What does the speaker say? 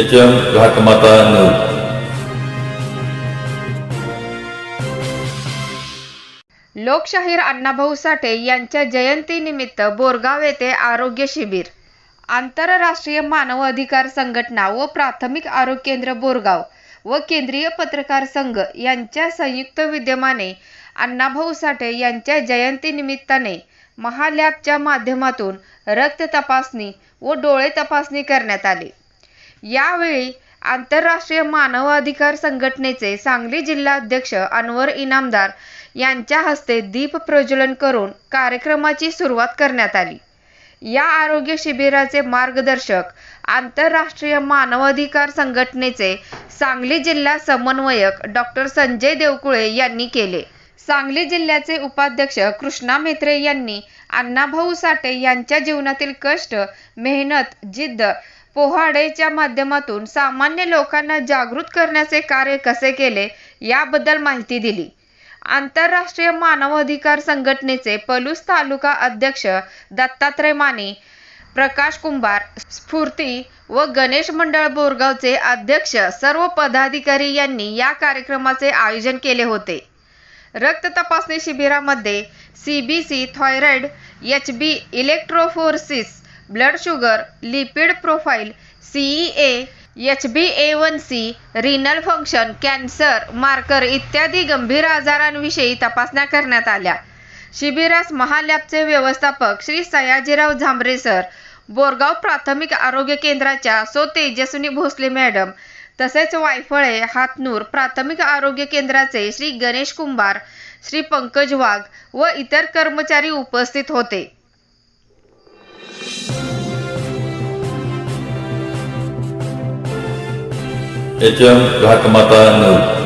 H M घाटमाता news लोकशाहीर अण्णाभाऊ साठे यांच्या जयंतीनिमित्त बोरगाव येथे आरोग्य शिबिर. आंतरराष्ट्रीय मानव अधिकार संघटना व प्राथमिक आरोग्य केंद्र बोरगाव व केंद्रीय पत्रकार संघ यांच्या संयुक्त विद्यमाने अण्णाभाऊ साठे यांच्या जयंतीनिमित्ताने महालॅबच्या माध्यमातून रक्त तपासणी व डोळे तपासणी करण्यात आली. यावेळी आंतरराष्ट्रीय मानवाधिकार संघटनेचे सांगली जिल्हाध्यक्ष अनवर इनामदार यांच्या हस्ते दीप प्रज्वलन करून कार्यक्रमाची सुरुवात करण्यात आली. या आरोग्य शिबिराचे मार्गदर्शक आंतरराष्ट्रीय मानवाधिकार संघटनेचे सांगली जिल्हा समन्वयक डॉक्टर संजय देवकुळे यांनी केले. सांगली जिल्ह्याचे उपाध्यक्ष कृष्णा मेत्रे यांनी अण्णाभाऊ साठे यांच्या जीवनातील कष्ट मेहनत जिद्द पोहाडेच्या माध्यमातून सामान्य लोकांना जागृत करण्याचे कार्य कसे केले याबद्दल माहिती दिली. आंतरराष्ट्रीय मानवाधिकार संघटनेचे पलूस तालुका अध्यक्ष दत्तात्रय माने प्रकाश कुंभार स्फूर्ती व गणेश मंडळ बोरगावचे अध्यक्ष सर्व पदाधिकारी यांनी या कार्यक्रमाचे आयोजन केले होते. रक्त तपासणी शिबिरामध्ये C B C thyroid H B electrophoresis blood sugar lipid profile CE A H B A one C renal function cancer marker इत्यादी गंभीर आजारांविषयी तपासण्या करण्यात आल्या. शिबिरास महालॅबचे व्यवस्थापक श्री सयाजीराव झांबरे सर बोरगाव प्राथमिक आरोग्य केंद्राच्या सो तेजस्विनी भोसले मॅडम तसेच वायफळे हातनूर प्राथमिक आरोग्य केंद्राचे श्री गणेश कुंभार श्री पंकज वाघ व इतर कर्मचारी उपस्थित होते. H M घाटमाता news